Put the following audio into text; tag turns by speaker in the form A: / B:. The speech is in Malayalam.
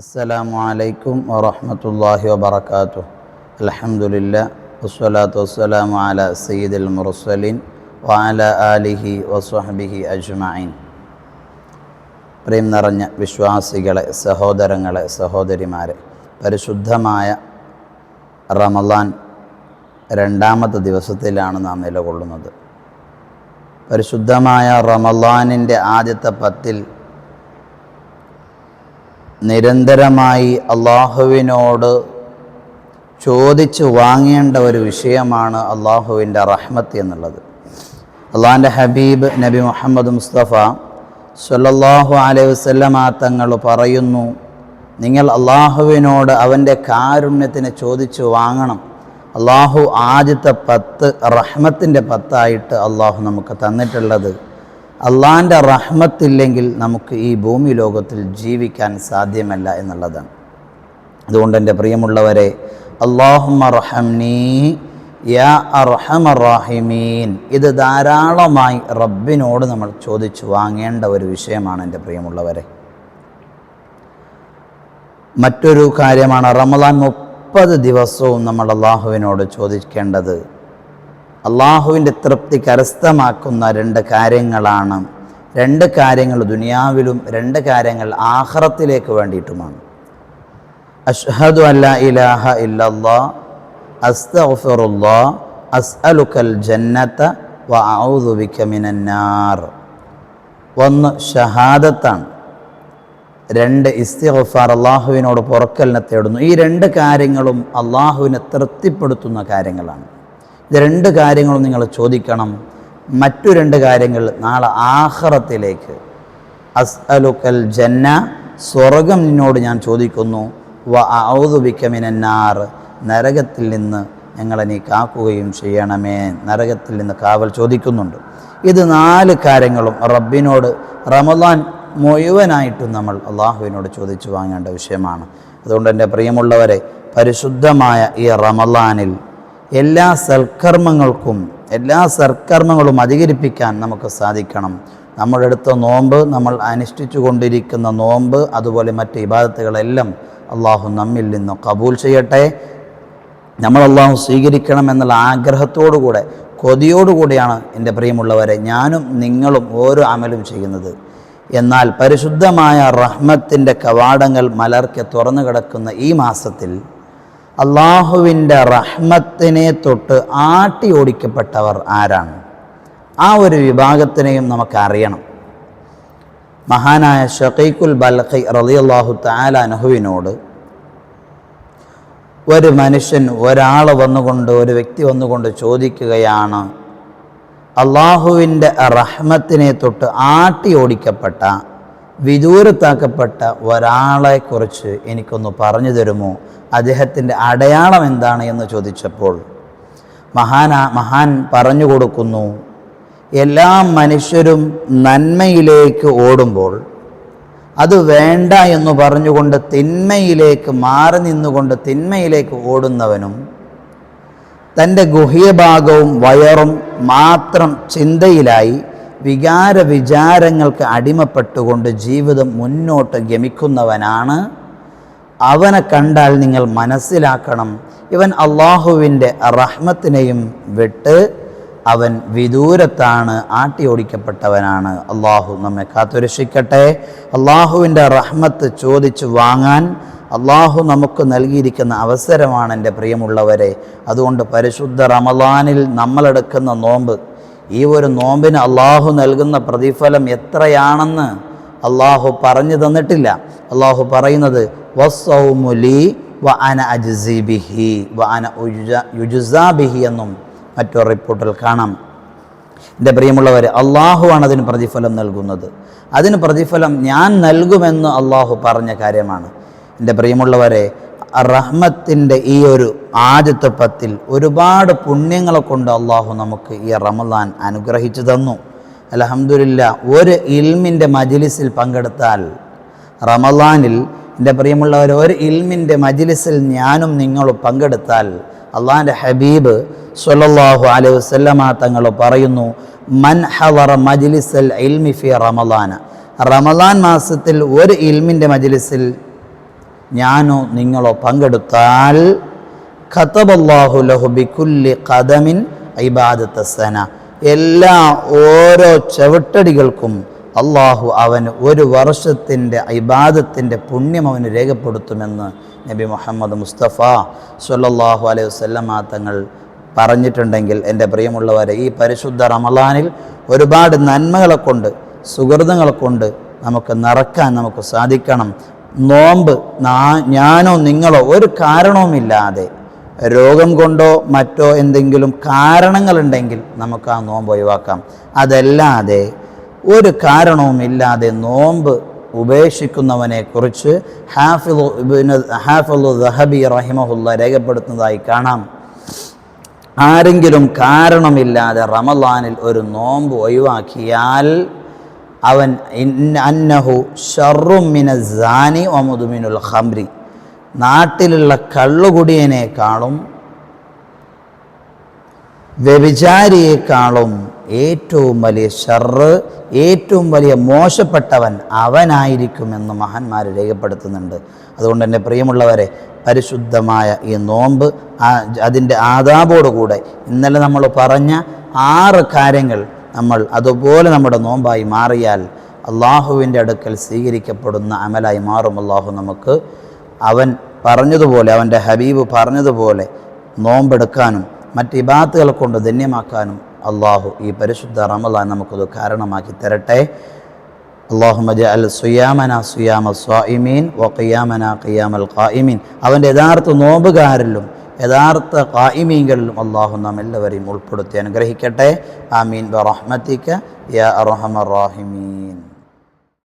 A: السلام عليكم ورحمة الله وبركاته الحمد لله والصلاة والسلام على سيد المرسلين وعلى آله وصحبه أجمعين പ്രേം നിറഞ്ഞ വിശ്വാസികളെ സഹോദരങ്ങളെ സഹോദരിമാരെ പരിശുദ്ധമായ റമലാൻ രണ്ടാമത്തെ ദിവസത്തിലാണ് നാം നിലകൊള്ളുന്നത് പരിശുദ്ധമായ റമലാനിൻ്റെ ആദ്യത്തെ പത്തിൽ നിരന്തരമായി അള്ളാഹുവിനോട് ചോദിച്ച് വാങ്ങേണ്ട ഒരു വിഷയമാണ് അള്ളാഹുവിന്റെ റഹ്മത്ത് എന്നുള്ളത്. അള്ളാഹിന്റെ ഹബീബ് നബി മുഹമ്മദ് മുസ്തഫ സല്ലല്ലാഹു അലൈഹി വസല്ലമ തങ്ങൾ പറയുന്നു നിങ്ങൾ അള്ളാഹുവിനോട് അവന്റെ കാരുണ്യത്തിന് ചോദിച്ചു വാങ്ങണം. അള്ളാഹു ആദ്യത്തെ പത്ത് റഹ്മത്തിന്റെ പത്തായിട്ട് അള്ളാഹു നമുക്ക് തന്നിട്ടുള്ളത് അള്ളാഹിന്റെ റഹ്മത്തില്ലെങ്കിൽ നമുക്ക് ഈ ഭൂമി ലോകത്തിൽ ജീവിക്കാൻ സാധ്യമല്ല എന്നുള്ളതാണ്. അതുകൊണ്ട് എന്റെ പ്രിയമുള്ളവരെ അള്ളാഹുമ യാ അർഹമറാഹിമീൻ ഇത് ധാരാളമായി റബ്ബിനോട് നമ്മൾ ചോദിച്ചു വാങ്ങേണ്ട ഒരു വിഷയമാണ് എന്റെ പ്രിയമുള്ളവരെ. മറ്റൊരു കാര്യമാണ് റമദാൻ മുപ്പത് ദിവസവും നമ്മൾ അള്ളാഹുവിനോട് ചോദിക്കേണ്ടത് അള്ളാഹുവിന്റെ തൃപ്തി കരസ്ഥമാക്കുന്ന രണ്ട് കാര്യങ്ങളാണ്. രണ്ട് കാര്യങ്ങൾ ദുനിയാവിലും രണ്ട് കാര്യങ്ങൾ ആഹ്റത്തിലേക്ക് വേണ്ടിയിട്ടുമാണ്. അഷ്ഹദു അല്ല ഇലാഹ ഇല്ലല്ലാ അസ്തഗ്ഫിറുല്ലാ അസ്അലുക്കൽ ജന്നത്ത വ ബിക മിനന്നാർ ഒന്ന് ഷഹാദത്താണ്. രണ്ട് ഇസ്തിഗ്ഫാർ അള്ളാഹുവിനോട് പുറക്കലിനെ തേടുന്നു. ഈ രണ്ട് കാര്യങ്ങളും അള്ളാഹുവിനെ തൃപ്തിപ്പെടുത്തുന്ന കാര്യങ്ങളാണ്. ഇത് രണ്ട് കാര്യങ്ങളും നിങ്ങൾ ചോദിക്കണം. മറ്റു രണ്ട് കാര്യങ്ങൾ നാളെ ആഹ്റത്തിലേക്ക്. അസ്അലുക്കൽ ജന്ന സ്വർഗം നിന്നോട് ഞാൻ ചോദിക്കുന്നു. വ ഔദുബിക്കമിനാർ നരകത്തിൽ നിന്ന് ഞങ്ങളെ നീ കാക്കുകയും ചെയ്യണമേ. നരകത്തിൽ നിന്ന് കാവൽ ചോദിക്കുന്നുണ്ട്. ഇത് നാല് കാര്യങ്ങളും റബ്ബിനോട് റമദാൻ മുഴുവനായിട്ടും നമ്മൾ അള്ളാഹുവിനോട് ചോദിച്ചു വാങ്ങേണ്ട വിഷയമാണ്. അതുകൊണ്ട് എന്റെ പ്രിയമുള്ളവരെ പരിശുദ്ധമായ ഈ റമദാനിൽ എല്ലാ സൽക്കർമ്മങ്ങൾക്കും എല്ലാ സൽക്കർമ്മങ്ങളും അധികരിപ്പിക്കാൻ നമുക്ക് സാധിക്കണം. നമ്മുടെ അടുത്ത നോമ്പ് നമ്മൾ അനുഷ്ഠിച്ചു കൊണ്ടിരിക്കുന്ന നോമ്പ് അതുപോലെ മറ്റ് ഇബാദത്തുകളെല്ലാം അള്ളാഹു നമ്മിൽ നിന്ന് കബൂൽ ചെയ്യട്ടെ. നമ്മൾ അള്ളാഹു സ്വീകരിക്കണം എന്നുള്ള ആഗ്രഹത്തോടുകൂടെ കൊതിയോടുകൂടിയാണ് എന്റെ പ്രിയമുള്ളവരെ ഞാനും നിങ്ങളും ഓരോ അമലും ചെയ്യുന്നത്. എന്നാൽ പരിശുദ്ധമായ റഹ്മത്തിന്റെ കവാടങ്ങൾ മലർക്കെ തുറന്നു കിടക്കുന്ന ഈ മാസത്തിൽ അള്ളാഹുവിന്റെ റഹ്മത്തിനെ തൊട്ട് ആട്ടി ഓടിക്കപ്പെട്ടവർ ആരാണ്? ആ ഒരു വിഭാഗത്തിനെയും നമുക്കറിയണം. മഹാനായ ഷക്കൈക്കുൽ റലി റളിയല്ലാഹു താല അനഹുവിനോട് ഒരു മനുഷ്യൻ ഒരാൾ വന്നുകൊണ്ട് ഒരു വ്യക്തി വന്നുകൊണ്ട് ചോദിക്കുകയാണ് അള്ളാഹുവിന്റെ റഹ്മത്തിനെ തൊട്ട് ആട്ടി ഓടിക്കപ്പെട്ട വിദൂരത്താക്കപ്പെട്ട ഒരാളെക്കുറിച്ച് എനിക്കൊന്ന് പറഞ്ഞു തരുമോ? അദ്ദേഹത്തിന്റെ അടയാളം എന്താണ് എന്ന് ചോദിച്ചപ്പോൾ മഹാന മഹാൻ പറഞ്ഞു കൊടുക്കുന്നു എല്ലാ മനുഷ്യരും നന്മയിലേക്ക് ഓടുമ്പോൾ അത് വേണ്ട എന്ന് പറഞ്ഞുകൊണ്ട് തിന്മയിലേക്ക് മാറി നിന്നുകൊണ്ട് തിന്മയിലേക്ക് ഓടുന്നവനും തന്റെ ഗുഹ്യഭാഗവും വയറും മാത്രം ചിന്തയിലായി വികാര വിചാരങ്ങൾക്ക് അടിമപ്പെട്ടുകൊണ്ട് ജീവിതം മുന്നോട്ട് ഗമിക്കുന്നവനാണ്. അവനെ കണ്ടാൽ നിങ്ങൾ മനസ്സിലാക്കണം. ഇവൻ അള്ളാഹുവിന്റെ റഹ്മത്തിനെയും വിട്ട് അവൻ വിദൂരത്താണ് ആട്ടി ഓടിക്കപ്പെട്ടവനാണ്. അള്ളാഹു നമ്മെ കാത്തുരക്ഷിക്കട്ടെ. അള്ളാഹുവിന്റെ റഹ്മത്ത് ചോദിച്ചു വാങ്ങാൻ അള്ളാഹു നമുക്ക് നൽകിയിരിക്കുന്ന അവസരമാണ് എന്റെ പ്രിയമുള്ളവരെ. അതുകൊണ്ട് പരിശുദ്ധ റമലാനിൽ നമ്മളെടുക്കുന്ന നോമ്പ് ഈ ഒരു നോമ്പിന് അള്ളാഹു നൽകുന്ന പ്രതിഫലം എത്രയാണെന്ന് അള്ളാഹു പറഞ്ഞു തന്നിട്ടില്ല. അള്ളാഹു പറയുന്നത് എന്നും മറ്റൊരു റിപ്പോർട്ടിൽ കാണാം. എന്റെ പ്രിയമുള്ളവർ അള്ളാഹുവാണ് അതിന് പ്രതിഫലം നൽകുന്നത്. അതിന് പ്രതിഫലം ഞാൻ നൽകുമെന്ന് അള്ളാഹു പറഞ്ഞ കാര്യമാണ്. എന്റെ പ്രിയമുള്ളവരെ റഹ്മത്തിന്റെ ഈ ഒരു ആദ്യത്തെ പത്തിൽ ഒരുപാട് പുണ്യങ്ങളെ കൊണ്ട് അള്ളാഹു നമുക്ക് ഈ റമദാൻ അനുഗ്രഹിച്ചു തന്നു. അലഹമുല്ല ഒരു ഇൽമിന്റെ മജിലിസിൽ പങ്കെടുത്താൽ റമദാനിൽ എന്റെ പ്രിയമുള്ളവർ ഒരു ഇൽമിന്റെ മജിലിസിൽ ഞാനും നിങ്ങളും പങ്കെടുത്താൽ അള്ളാഹിന്റെ ഹബീബ് സുലല്ലാഹു അലൈഹി വസല്ലമ തങ്ങൾ പറയുന്നു മൻ ഹവറ മജിലിസൽ ഇൽമി ഫി റമദാന. റമദാൻ മാസത്തിൽ ഒരു ഇൽമിന്റെ മജ്ലിസിൽ ഞാനോ നിങ്ങളോ പങ്കെടുത്താൽ ഖതബല്ലാഹു ലഹു ബിക്കുല്ലി ഖദമിൻ എല്ലാ ഓരോ ചവിട്ടടികൾക്കും അള്ളാഹു അവന് ഒരു വർഷത്തിന്റെ ഇബാദത്തിന്റെ പുണ്യം അവന് രേഖപ്പെടുത്തുമെന്ന് നബി മുഹമ്മദ് മുസ്തഫ സല്ലല്ലാഹു അലൈഹി വസല്ലമ തങ്ങൾ പറഞ്ഞിട്ടുണ്ടെങ്കിൽ എന്റെ പ്രിയമുള്ളവരെ ഈ പരിശുദ്ധ റമലാനിൽ ഒരുപാട് നന്മകളെ കൊണ്ട് സുഹൃതങ്ങളെ കൊണ്ട് നമുക്ക് നിറക്കാൻ നമുക്ക് സാധിക്കണം. നോമ്പ് ഞാനോ നിങ്ങളോ ഒരു കാരണവുമില്ലാതെ രോഗം കൊണ്ടോ മറ്റോ എന്തെങ്കിലും കാരണങ്ങളുണ്ടെങ്കിൽ നമുക്ക് ആ നോമ്പ് ഒഴിവാക്കാം. അതല്ലാതെ ഒരു കാരണവുമില്ലാതെ നോമ്പ് ഉപേക്ഷിക്കുന്നവനെ കുറിച്ച് ഹാഫിദു ഇബ്നു ഹാഫിദു ദഹബി റഹിമഹുല്ല രേഖപ്പെടുത്തുന്നതായി കാണാം. ആരെങ്കിലും കാരണമില്ലാതെ റമലാനിൽ ഒരു നോമ്പ് ഒഴിവാക്കിയാൽ അവൻ അന്നഹു ഷറുമിന സാനി ഒമുദുമിനുൽ ഹംരി നാട്ടിലുള്ള കള്ളുകുടിയനേക്കാളും വ്യഭിചാരിയേക്കാളും ഏറ്റവും വലിയ ഷർറ് ഏറ്റവും വലിയ മോശപ്പെട്ടവൻ അവനായിരിക്കുമെന്ന് മഹാന്മാർ രേഖപ്പെടുത്തുന്നുണ്ട്. അതുകൊണ്ട് എന്റെ പ്രിയമുള്ളവരെ പരിശുദ്ധമായ ഈ നോമ്പ് അതിന്റെ ആദാബോടുകൂടെ ഇന്നലെ നമ്മൾ പറഞ്ഞ ആറ് കാര്യങ്ങൾ നമ്മൾ അതുപോലെ നമ്മുടെ നോമ്പായി മാറിയാൽ അള്ളാഹുവിന്റെ അടുക്കൽ സ്വീകരിക്കപ്പെടുന്ന അമലായി മാറും അള്ളാഹു നമുക്ക്. അവൻ പറഞ്ഞതുപോലെ അവന്റെ ഹബീബ് പറഞ്ഞതുപോലെ നോമ്പെടുക്കാനും മറ്റ് ഇബാത്തുകൾ കൊണ്ട് ധന്യമാക്കാനും അള്ളാഹു ഈ പരിശുദ്ധ റമലാൻ നമുക്കത് കാരണമാക്കി തരട്ടെ. അള്ളാഹു മജഅൽ സുയാമന സുയാമ സ്വായിമീൻ ഖിയാമൽ ഖായിമീൻ അവന്റെ യഥാർത്ഥ നോമ്പുകാരിലും യഥാർത്ഥ കായിമീങ്കളിലും അള്ളാഹു നാം എല്ലാവരെയും ഉൾപ്പെടുത്തി അനുഗ്രഹിക്കട്ടെ. ആമീൻ. ബറഹ്മത്തിക യാ അർഹമർ റാഹിമീൻ.